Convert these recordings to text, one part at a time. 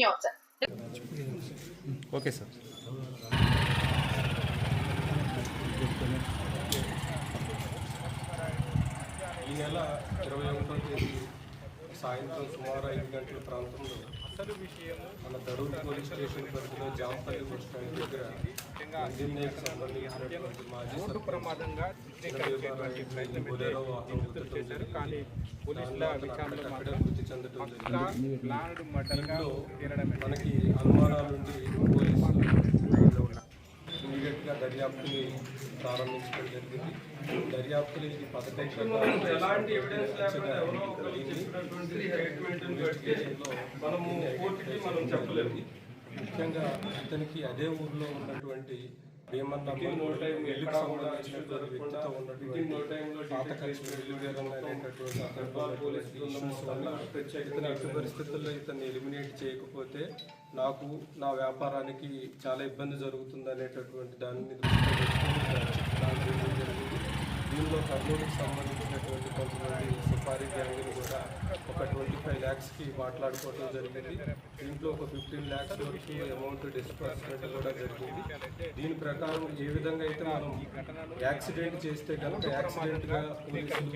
News. Okay sir. ఈ నెల ఇరవై ఒకటో తేదీ సాయంత్రం సుమారు ఐదు గంటల ప్రాంతంలో మన దరూర్ పోలీస్ స్టేషన్ పరిధిలో జాంపల్లి బస్ స్టాండ్ దగ్గర ఇంజనీర్కి సంబంధించినటువంటి మాజీ ప్రమాదంగా చేశారు. కానీ పోలీసుల విచారణలో మాత్రం మృతి చెందడం జరిగింది మనకి అనుమానాలుండి దర్యాప్తుని ప్రారంభించడం జరిగింది. దర్యాప్తులు ఇది పథకం ప్రకారం ఎలాంటి ఎవిడెన్స్ లేకుండా ఎవరో ఒకరు దీన్ని చెప్పినటువంటి స్టేట్మెంట్ బట్టి ఇన్వెస్టిగేషన్లో మనము కోర్టుకి మనం చెప్పలేము. ముఖ్యంగా ఇతనికి అదే ఊర్లో ఉన్నటువంటి పరిస్థితుల్లో ఇతన్ని ఎలిమినేట్ చేయకపోతే నాకు నా వ్యాపారానికి చాలా ఇబ్బంది జరుగుతుంది అనేటటువంటి చేయడం జరిగింది. దీనిలో కర్నూలుకి సంబంధించినటువంటి కొంతమంది గ్యాంగ్ని కూడా ఒక ట్వంటీ ఫైవ్ ల్యాక్స్కి మాట్లాడుకోవడం జరిగింది. దీంట్లో ఒక ఫిఫ్టీన్ ల్యాక్స్ వరకు అమౌంట్ డిస్బర్స్మెంట్ కూడా జరిగింది. దీని ప్రకారం ఏ విధంగా అయితే మనం యాక్సిడెంట్ చేస్తే కనుక యాక్సిడెంట్గా పోలీసులు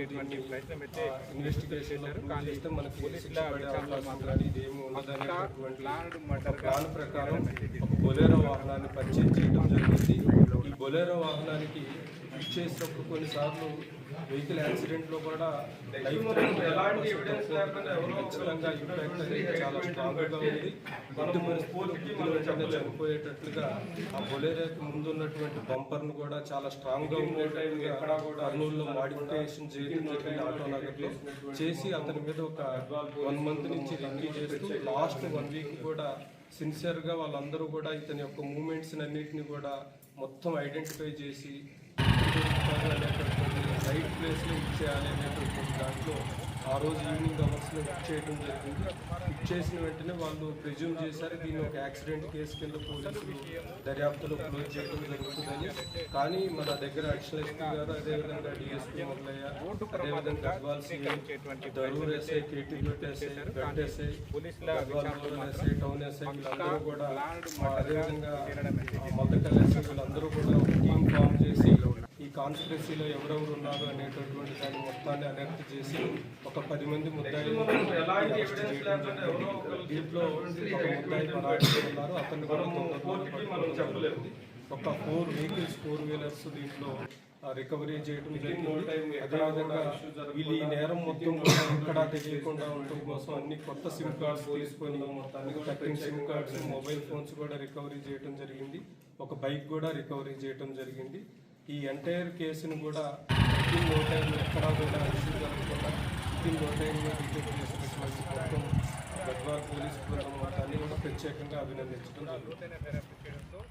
ఇన్వెస్టిగేషన్ చేస్తే మనకి శిక్ష పడే అవకాశం కానీ ఇదేమి ఉండదనేటటువంటి ప్లాన్ ప్రకారం ఒక బొలేరో వాహనాన్ని పరిచయం చేయడం జరిగింది. ఈ బొలేరో వాహనానికి ఇచ్చేసినప్పుడు కొన్నిసార్లు వెహికల్ యాక్సిడెంట్లో కూడా లైఫ్ ఖచ్చితంగా ఇంపాక్ట్ అనేది చాలా స్ట్రాంగ్గా ఉంది. ఎట్టి పరిస్థితుల్లో చనిపోయేటట్లుగా ఆ బొలేరోకి ముందు ఉన్నటువంటి బంపర్ను కూడా చాలా స్ట్రాంగ్గా ఉండేటట్టుగా కర్నూలులో మాడిఫికేషన్ చేయడం జరిగింది ఆటో నగర్లో చేసి అతని మీద ఒక వన్ మంత్ నుంచి రివ్యూ చేస్తూ లాస్ట్ వన్ వీక్ కూడా సిన్సియర్గా వాళ్ళందరూ కూడా ఇతని యొక్క మూమెంట్స్ అన్నింటినీ కూడా మొత్తం ఐడెంటిఫై చేసి చేయాలి అనేటువంటి దాంట్లో ఆ రోజు ఈవినింగ్ అవర్స్లో బుక్ చేయడం జరిగింది. బుక్ చేసిన వెంటనే వాళ్ళు ప్రిజ్యూమ్ చేశారు. దీన్ని ఒక యాక్సిడెంట్ కేసు కింద పోలీసులు దర్యాప్తులో క్లోజ్ చేయడం జరుగుతుందని. కానీ మన దగ్గర అడిషనల్ ఎస్పీ గారు అదేవిధంగా డిఎస్పీ మొదలయ్య అదేవిధంగా గద్వాల్ చేటువంటి Dharur SI KT SI gut SI Gadwal rural SI town SI వీళ్ళందరూ కూడా అదేవిధంగా మొదట ఎస్ఐ వీళ్ళందరూ కూడా ఒక టీం ఫామ్ చేసి ఈ కాన్స్పిరసీలో ఎవరెవరు ఉన్నారు అనేటటువంటి దాన్ని మొత్తాన్ని అనెక్ట్ చేసి ఒక పది మంది అరెస్ట్ ఒకరు దీంట్లో ఒక ముద్దాయి ఉన్నారు. అతన్ని కూడా ఒక ఫోర్ వెహికల్స్ ఫోర్ వీలర్స్ దీంట్లో రికవరీ చేయడం జరిగింది. అదేవిధంగా వీళ్ళు ఈ నేరం మొత్తం కూడా ఎక్కడా తెలియకుండా ఉండటం కోసం అన్ని కొత్త సిమ్ కార్డ్స్ తీసుకొని thirteen SIM cards mobile phones కూడా రికవరీ చేయడం జరిగింది. ఒక బైక్ కూడా రికవరీ చేయడం జరిగింది. ఈ ఎంటైర్ కేసును కూడా వితిన్ నో టైం ఎక్కడా కూడా ఇష్యూ జరగకుండా వితిన్ నో టైంలో డిటెక్ట్ చేసినటువంటి మొత్తం గద్వాల్ పోలీస్ బృందం మొత్తాన్ని కూడా ప్రత్యేకంగా అభినందించడం జరుగుతుంది.